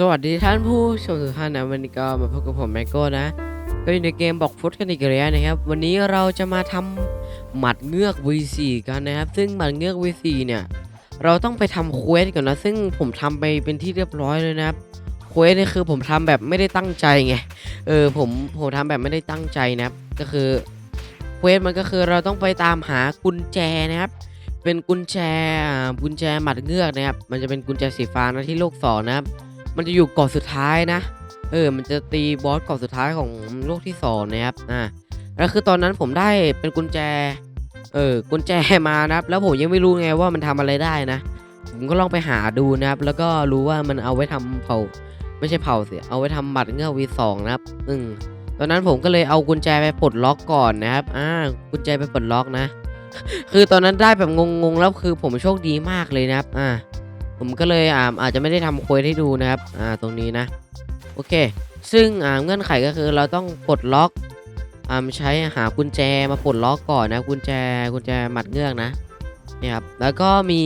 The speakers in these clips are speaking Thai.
สวัสดีท่านผู้ชมทุกท่านนะวันนี้ก็มาพบกับผมแมโก้นะ ก็อยู่ในเกมบอกฟุตกันอีกแล้วนะครับ วันนี้เราจะมาทำหมัดเงือก V4 กันนะครับ ซึ่งหมัดเงือก V4 เนี่ย เราต้องไปทำเควสก่อนนะ ซึ่งผมทำไปเป็นที่เรียบร้อยเลยนะครับเควสนี่คือผมทำแบบไม่ได้ตั้งใจไง เออผมผมทำแบบไม่ได้ตั้งใจนะครับ ก็คือเควสมันก็คือเราต้องไปตามหากุญแจนะครับ เป็นกุญแจอ่ากุญแจหมัดเงือกนะครับ มันจะเป็นกุญแจสีฟ้านะที่โลกสองนะครับ มันจะอยู่เกาะสุดท้ายนะ เออ มันจะตีบอสเกาะสุดท้ายของโลกที่สองนะครับ อ่าแล้วคือตอนนั้นผมได้เป็นกุญแจ เออ กุญแจมานะครับ แล้วผมยังไม่รู้ไงว่ามันทำอะไรได้นะ ผมก็ลองไปหาดูนะครับ แล้วก็รู้ว่ามันเอาไว้ทำเผา ไม่ใช่เผาสิ เอาไว้ทำหมัดเงือกวีสองนะครับ อืมตอนนั้นผมก็เลยเอากุญแจไปปลดล็อกก่อนนะครับ อ่า กุญแจไปปลดล็อกนะ คือตอนนั้นได้แบบงงๆ แล้วคือผมโชคดีมากเลยนะครับ อ่า ผมก็เลยอ่าอาจจะไม่ได้ทำควสให้ดูนะครับอ่าตรงนี้นะโอเค ซึ่งอ่าเงื่อนไขก็คือเราต้องปลดล็อกอ่าใช้หากุญแจมาปลดล็อกก่อนนะกุญแจกุญแจหมัดเงือกนะนี่ครับแล้วก็มี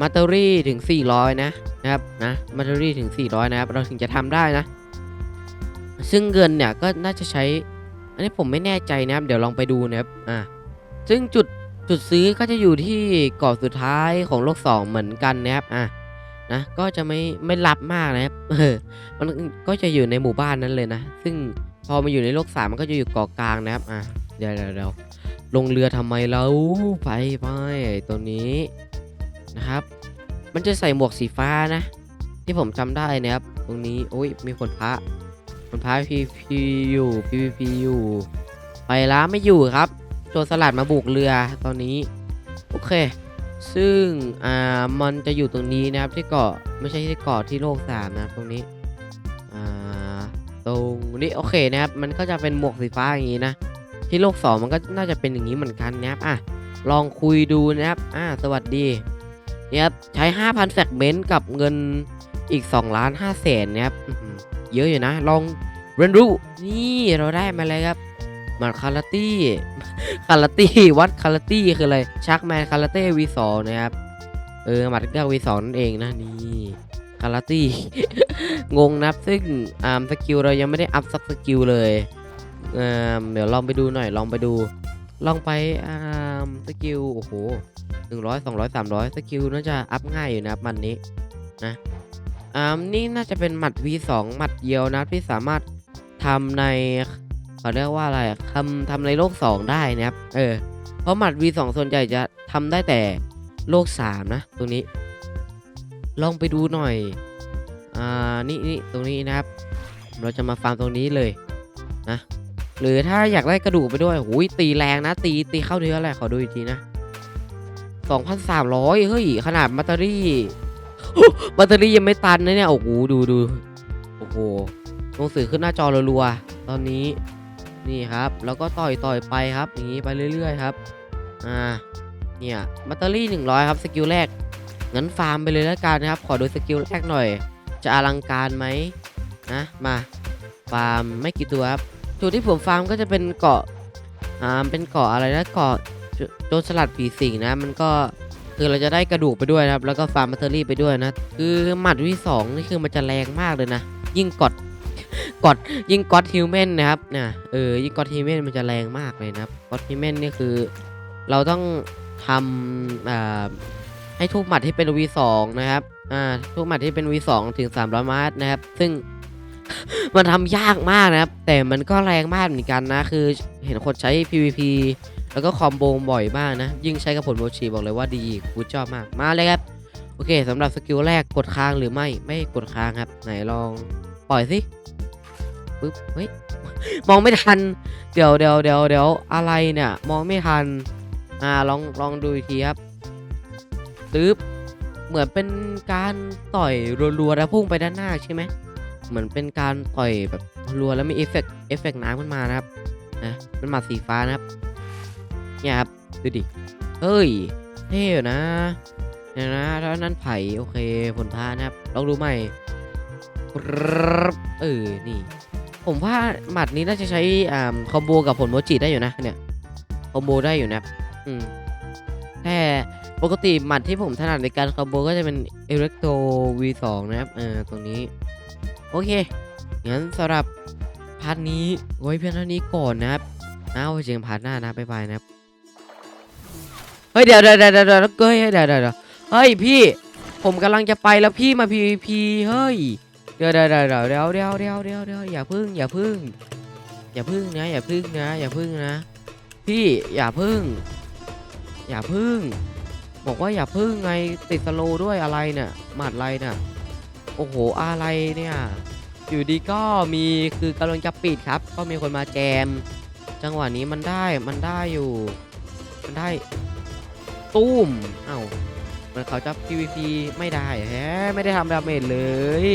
มัตเตอรี่ถึง 400 นะนะครับนะมัตเตอรี่ถึง 400 นะครับ เราถึงจะทำได้นะ ซึ่งเงินเนี่ยก็น่าจะใช้ อันนี้ผมไม่แน่ใจนะครับ เดี๋ยวลองไปดูนะครับอ่าซึ่งจุด จุดซื้อก็จะอยู่ที่เกาะสุดท้ายของโลก 2 เหมือนกันนะครับอะนะก็จะไม่ไม่ลับมากนะครับเออมันก็จะอยู่ในหมู่บ้านนั้นเลยนะ ซึ่งพอมาอยู่ในโลก 3 มันก็จะอยู่เกาะกลางนะครับอะเดี๋ยวเดี๋ยวลงเรือทำไมแล้วไปไปตัวนี้นะครับ มันจะใส่หมวกสีฟ้านะ ที่ผมจำได้นะครับ ตรงนี้โอ้ยมีคนพระคนพระพีพีอยู่พีพีอยู่ไปล้าไม่อยู่ครับ โจรสลัดมาบุกเรือตอนนี้ โอเค ซึ่ง อ่า มันจะอยู่ตรงนี้นะครับที่เกาะไม่ใช่ที่เกาะที่โลกสามนะรตรงนี้ อ่า ตรงนี้โอเคนะครับ มันก็จะเป็นหมวกสีฟ้าอย่างนี้นะ ที่โลกสองมันก็น่าจะเป็นอย่างนี้เหมือนกันนะครับ อะ ลองคุยดูนะครับ อ่า สวัสดีนี่ยครับใช้ 5,000แฟกเมนต์กับเงินอีก2ล้าน5แสนนะครับเยอะอยู่นะ ลองเรียนรู้นี่เราได้มาเลยครับมาคาราตี้ คาราตี้วัดคาราตี้คืออะไรชักแมนคาราเต้วีสองนะครับเออหมัดเก้าวีสองนั่นเองนะนี่คาราตี้งงนับซึ่งอ่าสกิลเรายังไม่ได้อัพสักสกิลเลยเอ่อเดี๋ยวลองไปดูหน่อยลองไปดู ลองไปอ่าสกิลโอ้โหหนึ่งร้อยสองร้อยสามร้อยสกิลน่าจะอัพง่ายอยู่นะครับมันนี้นะอ่านี่น่าจะเป็นหมัด V2 หมัดเดียวนะที่สามารถทำใน เขาเรียกว่าอะไรทำทำในโลก 2 ได้นะครับ เออ เพราะหมัด V2 ส่วนใหญ่จะทำได้แต่โลก 3 นะ ตรงนี้ ลองไปดูหน่อย อ่า นี่นี่ตรงนี้นะครับ เราจะมาฟาร์มตรงนี้เลยนะ หรือถ้าอยากได้กระดูกไปด้วยหูยตีแรงนะ ตีตีเข้าเนื้ออะไรขอดูอีกทีนะ 2,300 เฮ้ย ขนาดแบตเตอรี่แบตเตอรี่ยังไม่ตันนะเนี่ย โอ้โห ดูดูโอ้โหหนังสือขึ้นหน้าจอรัวๆตอนนี้ นี่ครับ แล้วก็ต่อยต่อยไปครับ อย่างนี้ไปเรื่อยๆครับ อ่า เนี่ยแบตเตอรี่ 100 ครับ สกิลแรก งั้นฟาร์มไปเลยแล้วกันนะครับ ขอดูสกิลแรกหน่อย จะอลังการไหมนะ มา ฟาร์มไม่กี่ตัวครับ จุดที่ผมฟาร์มก็จะเป็นเกาะ อ่า เป็นเกาะอะไรนะ เกาะโจรสลัดผีสิงนะ มันก็คือเราจะได้กระดูกไปด้วยครับ แล้วก็ฟาร์มแบตเตอรี่ไปด้วยนะ คือหมัดวิสองนี่คือมันจะแรงมากเลยนะ ยิ่งกด กดยิ่งก็อดฮิวแมนนะครับนะเออยิ่งก็อดฮิวแมนมันจะแรงมากเลยนะครับก็อดฮิวแมนนี่คือ เราต้องทำอ่าให้ทุกหมัดที่เป็น V2 นะครับอ่าทุกหมัดที่เป็น V2 ถึง300มาร์ทนะครับ ซึ่งมันทำยากมากนะครับ แต่มันก็แรงมากเหมือนกันนะ คือเห็นคนใช้ PVP แล้วก็คอมโบบ่อยมากนะ ยิ่งใช้กับผลโมชีบอกเลยว่าดีกูชอบมาก มาเลยครับ โอเคสำหรับสกิลแรกกดค้างหรือไม่ไม่กดค้างครับ ไหนลองปล่อยสิ ปึ๊บเฮ้ยมองไม่ทัน เดี๋ยวเดี๋ยวเดี๋ยวเดี๋ยวอะไรเนี่ย มองไม่ทัน อ่าลองลองดูอีกทีครับปึ๊บเหมือนเป็นการต่อยรัวๆแล้วพุ่งไปด้านหน้าใช่ไหมเหมือนเป็นการต่อยแบบรัวแล้วมีเอฟเฟกต์เอฟเฟกต์น้ำขึ้นมานะครับนะเป็นหมัดสีฟ้านะครับเนี่ยครับดูดิเฮ้ยเท่นะเนี่ยนะแล้วนั่นไผ่โอเคผลพานะครับลองดูใหม่เออนี่ ผมว่าหมัดนี้น่าจะใช้อ่าคอมโบกับผลโมจิได้อยู่นะเนี่ยคอมโบได้อยู่นะอืมแค่ปกติหมัดที่ผมถนัดในการคอมโบก็จะเป็นเอเล็กโทร V2 นะครับเออตรงนี้ โอเค งั้นสำหรับพาร์ทนี้ไว้เพียงเท่านี้ก่อนนะครับเอาไว้เจอกันพาร์ทหน้านะบ๊ายบายนะครับเฮ้ยเดี๋ยวเดี๋ยวเดี๋ยวเดี๋ยวเดี๋ยวเฮ้ยเดี๋ยวเดี๋ยวเดี๋ยวเฮ้ยพี่ ผมกำลังจะไปแล้วพี่มา PVP เฮ้ย เดี๋ยวเดี๋ยวเดี๋ยวเดี๋ยวเดี๋ยวเดี๋ยวเดี๋ยวอย่าพึ่งอย่าพึ่ง อย่าพึ่งนะอย่าพึ่งนะอย่าพึ่งนะ พี่อย่าพึ่ง อย่าพึ่ง บอกว่าอย่าพึ่งไงติดสโลด้วยอะไรเนี่ยหมัดอะไรเนี่ยโอ้โหอะไรเนี่ยอยู่ดีก็มีคือกำลังจะปิดครับ ก็มีคนมาแจม จังหวะนี้มันได้มันได้อยู่ มันได้ตุ้มเอา้ามันเขาจะ PVP ไม่ได้แฮะไม่ได้ทำดาเมจเลย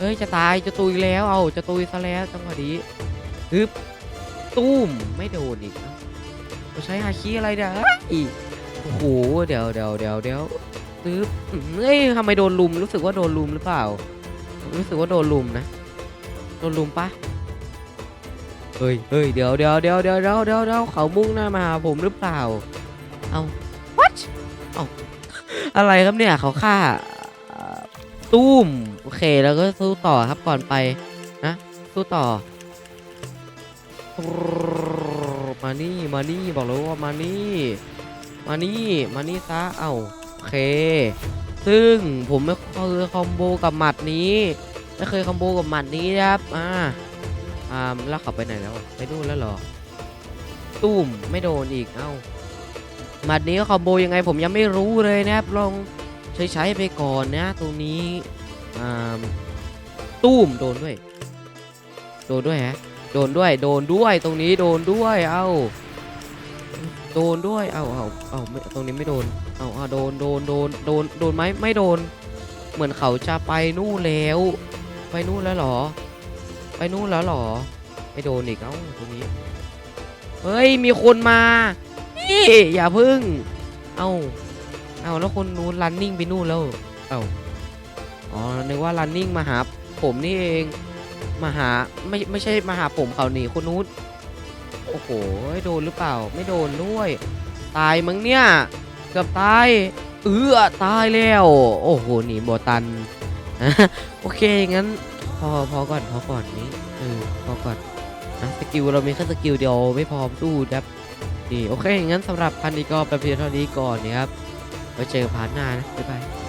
เฮ้ยจะตายจะตุยแล้วเอาจะตุยซะแล้วจังหวะนี้ฮึบตุ้มไม่โดนอีกเราใช้ฮาคิอะไรเนี่ยอีกโอ้โหเดี๋ยวเดี๋ยวเดี๋ยวเดี๋ยวฮึบอื้อเฮ้ยทำไมโดนลุมรู้สึกว่าโดนลุมหรือเปล่า รู้สึกว่าโดนลุมนะโดนลุมปะเฮ้ยเฮ้ยเดี๋ยวเดี๋ยวเดี๋ยวเดี๋ยวเดี๋ยวเดี๋ยวเดี๋ยวเขามุ่งหน้ามาผมหรือเปล่า เอา what เอาอะไรครับเนี่ยเขาฆ่า ตุ้มโอเคแล้วก็สู้ต่อครับก่อนไปนะสู้ต่อ มานี่มานี่บอกเลยว่ามานี่ มานี่มานี่ซะเอ้าโอเค ซึ่งผมไม่เคยคอมโบกับหมัดนี้ไม่เคยคอมโบกับหมัดนี้นะครับอ่าอ่าแล้วเขาไปไหนแล้วไปนู่นแล้วหรอตุ้มไม่โดนอีกเอ้าหมัดนี้คอมโบยังไงผมยังไม่รู้เลยนะครับลอง ใช้ไปก่อนนะตรงนี้ตุ้มโดนด้วย โดนด้วยฮะโดนด้วยโดนด้วยตรงนี้โดนด้วยเอ้าโดนด้วยเอ้าเอ้าเอ้าตรงนี้ไม่โดนเอ้าเอ้าโดนโดนโดนโดนโดนไหมไม่โดน เหมือนเขาจะไปนู่นแล้ว ไปนู่นแล้วหรอ ไปนู่นแล้วหรอไม่โดนอีกเอ้าตรงนี้เฮ้ยมีคนมานี่อย่าพึ่ง เอ้า เอาแล้วคนนู้น running ไปนู่นแล้วเอ้าอ๋อนึกว่า running มาหาผมนี่เองมาหาไม่ไม่ใช่มาหาผมเขาหนีคนนู้นโอ้โหโดนหรือเปล่าไม่โดนด้วย ตายมั้งเนี่ยเกือบตายเออตายแล้ว โอ้โหหนีบอตันโอเคงั้นพอพอก่อนพอก่อนนี้เออพอก่อนนะสกิลเรามีแค่สกิลเดียวไม่พอสู้ครับนี่โอเคงั้นสำหรับพันนี้ก็ไปเพียงเท่านี้ก่อนนะครับ ไว้เจอกันพาร์ทหน้านะบ๊ายบาย